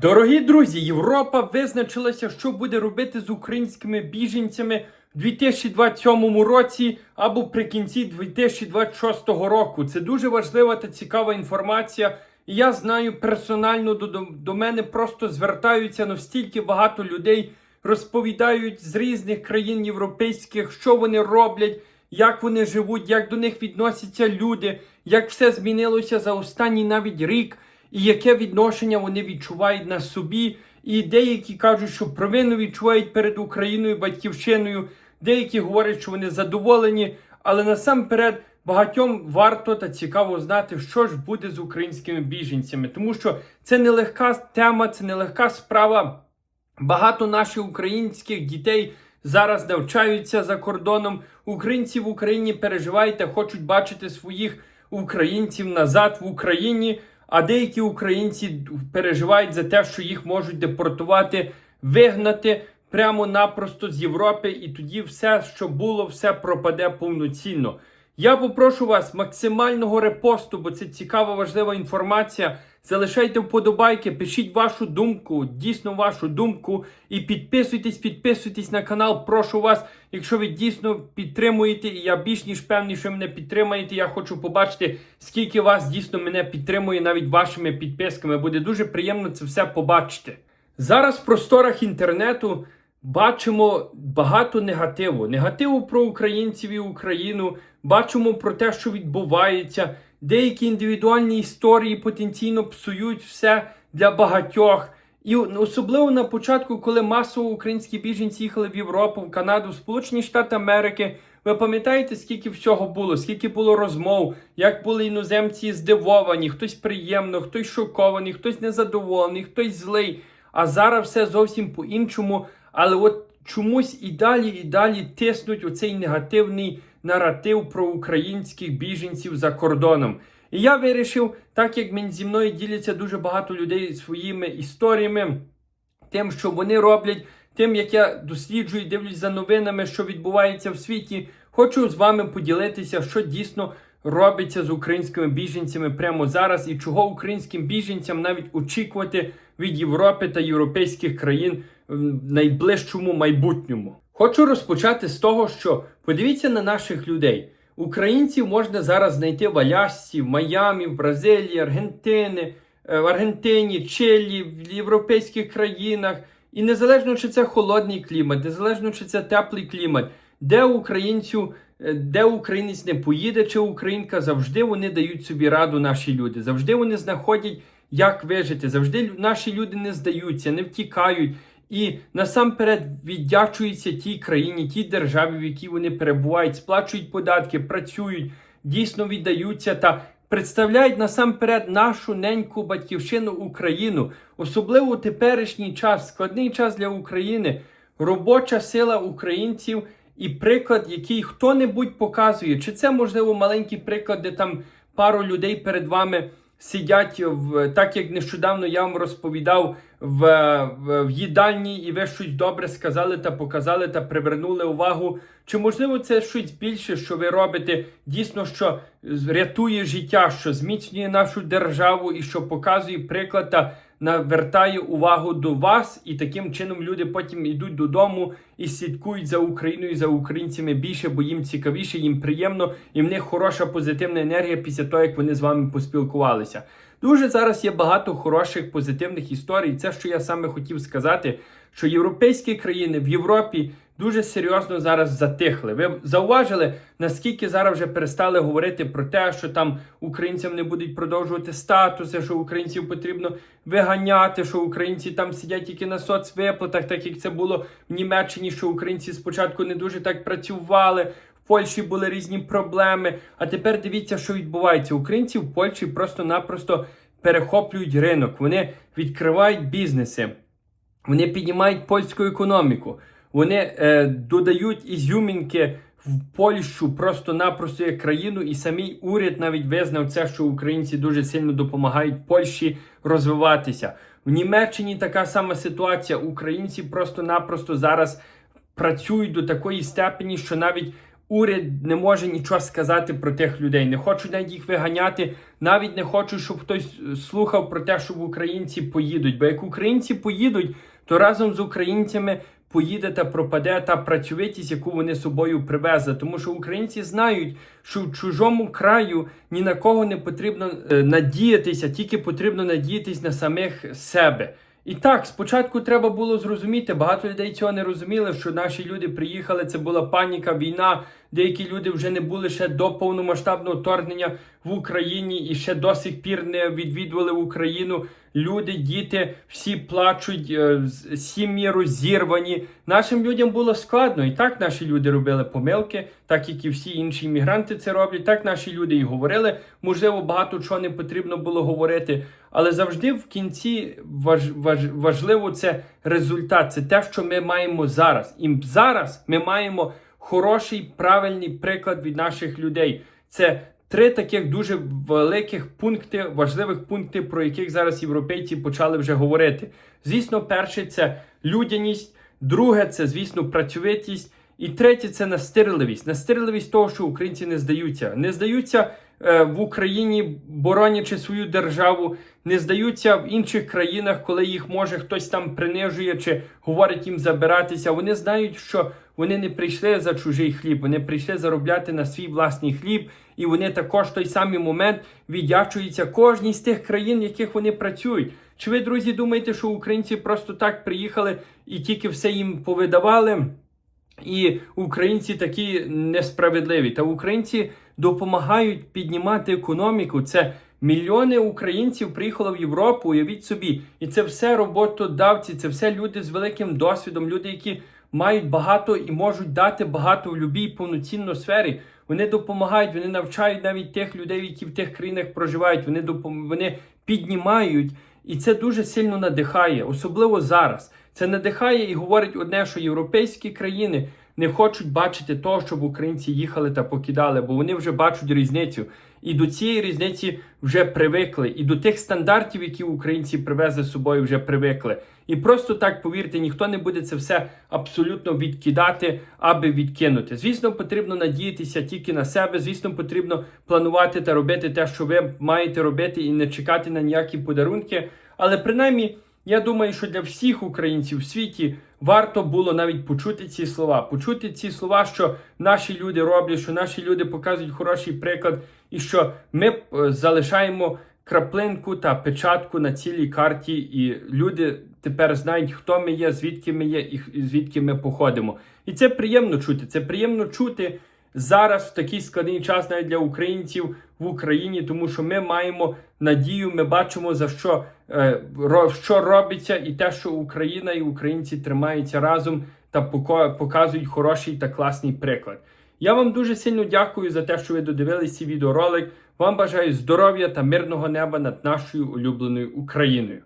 Дорогі друзі, Європа визначилася, що буде робити з українськими біженцями в 2027 році або при кінці 2026 року. Це дуже важлива та цікава інформація. І я знаю персонально до, до, мене просто звертаються настільки багато людей, розповідають з різних країн європейських, що вони роблять, як вони живуть, як до них відносяться люди, як все змінилося за останній навіть рік і яке відношення вони відчувають на собі. І деякі кажуть, що провину відчувають перед Україною, батьківщиною, деякі говорять, що вони задоволені, але насамперед багатьом варто та цікаво знати, що ж буде з українськими біженцями, тому що це нелегка тема, це нелегка справа. Багато наших українських дітей зараз навчаються за кордоном. Українці в Україні переживають та хочуть бачити своїх українців назад в Україні. А деякі українці переживають за те, що їх можуть депортувати, вигнати прямо-напросто з Європи, і тоді все, що було, все пропаде повноцінно. Я попрошу вас максимального репосту, бо це цікава, важлива інформація. Залишайте вподобайки, пишіть вашу думку, дійсно вашу думку. І підписуйтесь, підписуйтесь на канал. Прошу вас, якщо ви дійсно підтримуєте, і я більш ніж певний, що мене підтримаєте. Я хочу побачити, скільки вас дійсно мене підтримує навіть вашими підписками. Буде дуже приємно це все побачити. Зараз в просторах інтернету бачимо багато негативу. Негативу про українців і Україну. Бачимо про те, що відбувається. Деякі індивідуальні історії потенційно псують все для багатьох. І особливо на початку, коли масово українські біженці їхали в Європу, в Канаду, в Сполучені Штати Америки. Ви пам'ятаєте, скільки всього було, скільки було розмов, як були іноземці здивовані, хтось приємно, хтось шокований, хтось незадоволений, хтось злий. А зараз все зовсім по-іншому. Але от чомусь і далі, і далі тиснуть оцей негативний наратив про українських біженців за кордоном. І я вирішив, так як мені зі мною діляться дуже багато людей своїми історіями, тим, що вони роблять, тим, як я досліджую, дивлюсь за новинами, що відбувається в світі, хочу з вами поділитися, що дійсно робиться з українськими біженцями прямо зараз, і чого українським біженцям навіть очікувати від Європи та європейських країн в найближчому майбутньому. Хочу розпочати з того, що подивіться на наших людей. Українців можна зараз знайти в Алясці, в Майамі, в Бразилії, Аргентини, е, в Аргентині, Чилі, в європейських країнах. І незалежно чи це холодний клімат, незалежно чи це теплий клімат, де українцю, е, де українець не поїде, чи українка, завжди вони дають собі раду, наші люди. Завжди вони знаходять, як вижити. Завжди наші люди не здаються, не втікають. І насамперед віддячуються тій країні, тій державі, в якій вони перебувають, сплачують податки, працюють, дійсно віддаються та представляють насамперед нашу неньку батьківщину Україну, особливо теперішній час, складний час для України, робоча сила українців і приклад, який хто-небудь показує, чи це можливо маленький приклад, де там пару людей перед вами сидять в так, як нещодавно я вам розповідав в, в, в їдальні, і ви щось добре сказали та показали та привернули увагу. Чи можливо це щось більше, що ви робите, дійсно, що рятує життя, що зміцнює нашу державу і що показує приклад та навертає увагу до вас, і таким чином люди потім йдуть додому і слідкують за Україною, за українцями більше, бо їм цікавіше, їм приємно, і в них хороша позитивна енергія після того, як вони з вами поспілкувалися. Дуже зараз є багато хороших позитивних історій. Це що я саме хотів сказати, що європейські країни в Європі дуже серйозно зараз затихли. Ви зауважили, наскільки зараз вже перестали говорити про те, що там українцям не будуть продовжувати статуси, що українців потрібно виганяти, що українці там сидять тільки на соцвиплатах, так як це було в Німеччині, що українці спочатку не дуже так працювали. В Польщі були різні проблеми. А тепер дивіться, що відбувається. Українці в Польщі просто-напросто перехоплюють ринок. Вони відкривають бізнеси, вони піднімають польську економіку, вони е, додають ізюмінки в Польщу просто-напросто як країну, і самий уряд навіть визнав це, що українці дуже сильно допомагають Польщі розвиватися. В Німеччині така сама ситуація. Українці просто-напросто зараз працюють до такої степені, що навіть уряд не може нічого сказати про тих людей. Не хочуть навіть їх виганяти, навіть не хочуть, щоб хтось слухав про те, щоб українці поїдуть. Бо як українці поїдуть, то разом з українцями поїде та пропаде та працьовитість, яку вони собою привезли. Тому що українці знають, що в чужому краю ні на кого не потрібно е, надіятися, тільки потрібно надіятись на самих себе. І так, спочатку треба було зрозуміти, багато людей цього не розуміли, що наші люди приїхали, це була паніка, війна. Деякі люди вже не були ще до повномасштабного вторгнення в Україні і ще до сих пір не відвідували Україну. Люди, діти, всі плачуть, е, сім'ї розірвані. Нашим людям було складно. І так наші люди робили помилки, так як і всі інші іммігранти це роблять. Так наші люди і говорили. Можливо, багато чого не потрібно було говорити. Але завжди в кінці важ, важ, важливо це результат. Це те, що ми маємо зараз. І зараз ми маємо хороший, правильний приклад від наших людей. Це три таких дуже великих пункти, важливих пункти, про яких зараз європейці почали вже говорити. Звісно, перше це людяність, друге це, звісно, працьовитість. І третє це настирливість. Настирливість того, що українці не здаються. Не здаються е, в Україні, боронячи свою державу, не здаються в інших країнах, коли їх може хтось там принижує чи говорить їм забиратися. Вони знають, що вони не прийшли за чужий хліб, вони прийшли заробляти на свій власний хліб, і вони також в той самий момент віддячуються кожній з тих країн, в яких вони працюють. Чи ви, друзі, думаєте, що українці просто так приїхали і тільки все їм повидавали? І українці такі несправедливі. Та українці допомагають піднімати економіку. Це мільйони українців приїхало в Європу. Уявіть собі, і це все роботодавці, це все люди з великим досвідом, люди, які мають багато і можуть дати багато в будь-якій повноцінно сфері. Вони допомагають, вони навчають навіть тих людей, які в тих країнах проживають. Вони допом... вони піднімають. І це дуже сильно надихає, особливо зараз. Це надихає і говорить одне, що європейські країни не хочуть бачити того, щоб українці їхали та покидали, бо вони вже бачать різницю. І до цієї різниці вже привикли, і до тих стандартів, які українці привезли з собою, вже привикли. І просто так повірте, ніхто не буде це все абсолютно відкидати, аби відкинути. Звісно, потрібно надіятися тільки на себе. Звісно, потрібно планувати та робити те, що ви маєте робити, і не чекати на ніякі подарунки. Але принаймні. Я думаю, що для всіх українців в світі варто було навіть почути ці слова, почути ці слова, що наші люди роблять, що наші люди показують хороший приклад, і що ми е, залишаємо краплинку та печатку на цілій карті, і люди тепер знають, хто ми є, звідки ми є і звідки ми походимо. І це приємно чути. Це приємно чути зараз в такий складний час навіть для українців в Україні, тому що ми маємо надію, ми бачимо за що, е, ро- що робиться, і те, що Україна і українці тримаються разом та показують хороший та класний приклад. Я вам дуже сильно дякую за те, що ви додивились цей відеоролик. Вам бажаю здоров'я та мирного неба над нашою улюбленою Україною.